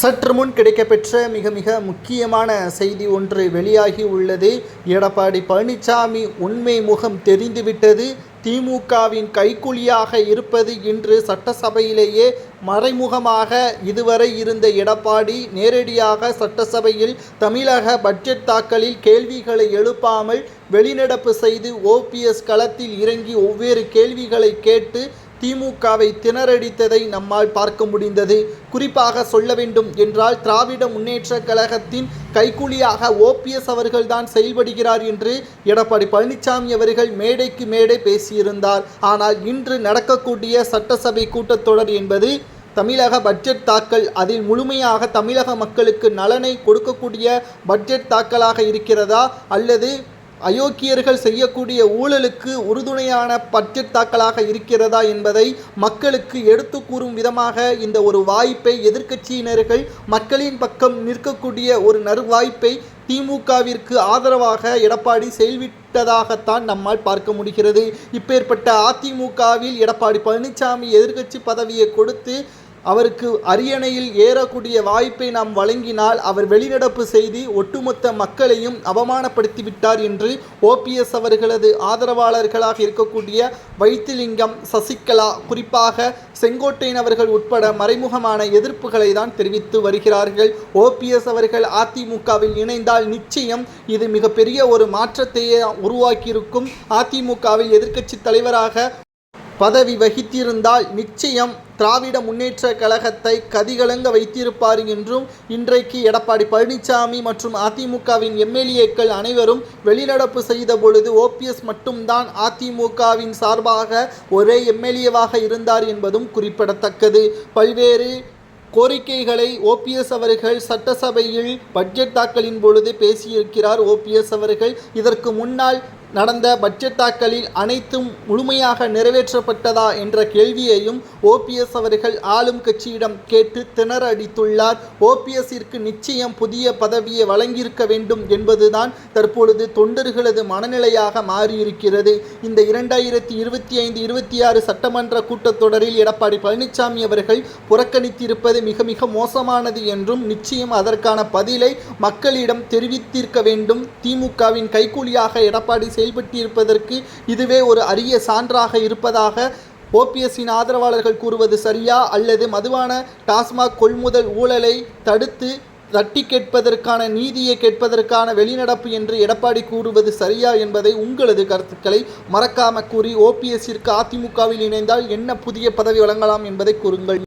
சற்று முன் கிடைக்கப்பெற்ற மிக மிக முக்கியமான செய்தி ஒன்று வெளியாகி உள்ளது. எடப்பாடி பழனிசாமி உண்மை முகம் தெரிந்துவிட்டது. திமுகவின் கைக்குழியாக இருப்பது இன்று சட்டசபையிலேயே மறைமுகமாக இதுவரை இருந்த எடப்பாடி நேரடியாக சட்டசபையில் தமிழக பட்ஜெட் தாக்கலில் கேள்விகளை எழுப்பாமல் வெளிநடப்பு செய்து ஓபிஎஸ் களத்தில் இறங்கி ஒவ்வேறு கேள்விகளை கேட்டு திமுகவை திணறடித்ததை நம்மால் பார்க்க முடிந்தது. குறிப்பாக சொல்ல வேண்டும் என்றால் திராவிட முன்னேற்ற கழகத்தின் கைக்கூலியாக ஓபிஎஸ் அவர்கள்தான் செயல்படுகிறார் என்று எடப்பாடி பழனிசாமி அவர்கள் மேடைக்கு மேடை பேசியிருந்தார். ஆனால் இன்று நடக்கக்கூடிய சட்டசபை கூட்டத்தொடர் என்பது தமிழக பட்ஜெட் தாக்கல் அதில் முழுமையாக தமிழக மக்களுக்கு நலனை கொடுக்கக்கூடிய பட்ஜெட் தாக்கலாக இருக்கிறதா அல்லது அயோக்கியர்கள் செய்யக்கூடிய ஊழலுக்கு உறுதுணையான பட்ஜெட் தாக்கலாக இருக்கிறதா என்பதை மக்களுக்கு எடுத்து கூறும் விதமாக இந்த ஒரு வாய்ப்பை எதிர்க்கட்சியினர்கள் மக்களின் பக்கம் நிற்கக்கூடிய ஒரு நறுவாய்ப்பை திமுகவிற்கு ஆதரவாக எடப்பாடி செயல்விட்டதாகத்தான் நம்மால் பார்க்க முடிகிறது. இப்பேற்பட்ட அதிமுகவில் எடப்பாடி பழனிசாமி எதிர்க்கட்சி பதவியை கொடுத்து அவருக்கு அரியணையில் ஏறக்கூடிய வாய்ப்பை நாம் வழங்கினால் அவர் வெளிநடப்பு செய்து ஒட்டுமொத்த மக்களையும் அவமானப்படுத்திவிட்டார் என்று ஓபிஎஸ் அவர்களது ஆதரவாளர்களாக இருக்கக்கூடிய வைத்திலிங்கம் சசிகலா குறிப்பாக செங்கோட்டையன் அவர்கள் உட்பட மறைமுகமான எதிர்ப்புகளை தான் தெரிவித்து வருகிறார்கள். ஓபிஎஸ் அவர்கள் அதிமுகவில் இணைந்தால் நிச்சயம் இது மிகப்பெரிய ஒரு மாற்றத்தையே உருவாக்கியிருக்கும். அதிமுகவில் எதிர்க்கட்சி தலைவராக பதவி வகித்திருந்தால் நிச்சயம் திராவிட முன்னேற்ற கழகத்தை கதிகலங்க வைத்திருப்பார் என்றும் இன்றைக்கு எடப்பாடி பழனிசாமி மற்றும் அதிமுகவின் எம்எல்ஏக்கள் அனைவரும் வெளிநடப்பு செய்த பொழுது ஓபிஎஸ் மட்டும்தான் அதிமுகவின் சார்பாக ஒரே எம்எல்ஏவாக இருந்தார் என்பதும் குறிப்பிடத்தக்கது. பல்வேறு கோரிக்கைகளை ஓபிஎஸ் அவர்கள் சட்டசபையில் பட்ஜெட் தாக்கலின் பொழுது பேசியிருக்கிறார் ஓபிஎஸ் அவர்கள். இதற்கு முன்னால் நடந்த பட்ஜெட் தாக்கலில் அனைத்தும் முழுமையாக நிறைவேற்றப்பட்டதா என்ற கேள்வியையும் ஓபிஎஸ் அவர்கள் ஆளும் கட்சியிடம் கேட்டு திணற அடித்துள்ளார். ஓபிஎஸ்ஸிற்கு நிச்சயம் புதிய பதவியை வழங்கியிருக்க வேண்டும் என்பதுதான் தற்பொழுது தொண்டர்களது மனநிலையாக மாறியிருக்கிறது. இந்த இரண்டாயிரத்தி இருபத்தி ஐந்து இருபத்தி ஆறு சட்டமன்ற கூட்டத்தொடரில் எடப்பாடி பழனிசாமி அவர்கள் புறக்கணித்திருப்பது மிக மிக மோசமானது என்றும் நிச்சயம் அதற்கான பதிலை மக்களிடம் தெரிவித்திருக்க வேண்டும். திமுகவின் கைக்கூலியாக எடப்பாடி செயல்பட்டிருப்பதற்கு இதுவே ஒரு அரிய சான்றாக இருப்பதாக ஓபிஎஸ்ஸின் ஆதரவாளர்கள் கூறுவது சரியா அல்லது மதுவான டாஸ்மாக் கொள்முதல் ஊழலை தடுத்து தட்டி கேட்பதற்கான நீதியை கேட்பதற்கான வெளிநடப்பு என்று எடப்பாடி கூறுவது சரியா என்பதை உங்களது கருத்துக்களை மறக்காம கூறி ஓபிஎஸ்ஸிற்கு அதிமுகவில் இணைந்தால் என்ன புதிய பதவி வழங்கலாம் என்பதை கூறுங்கள்.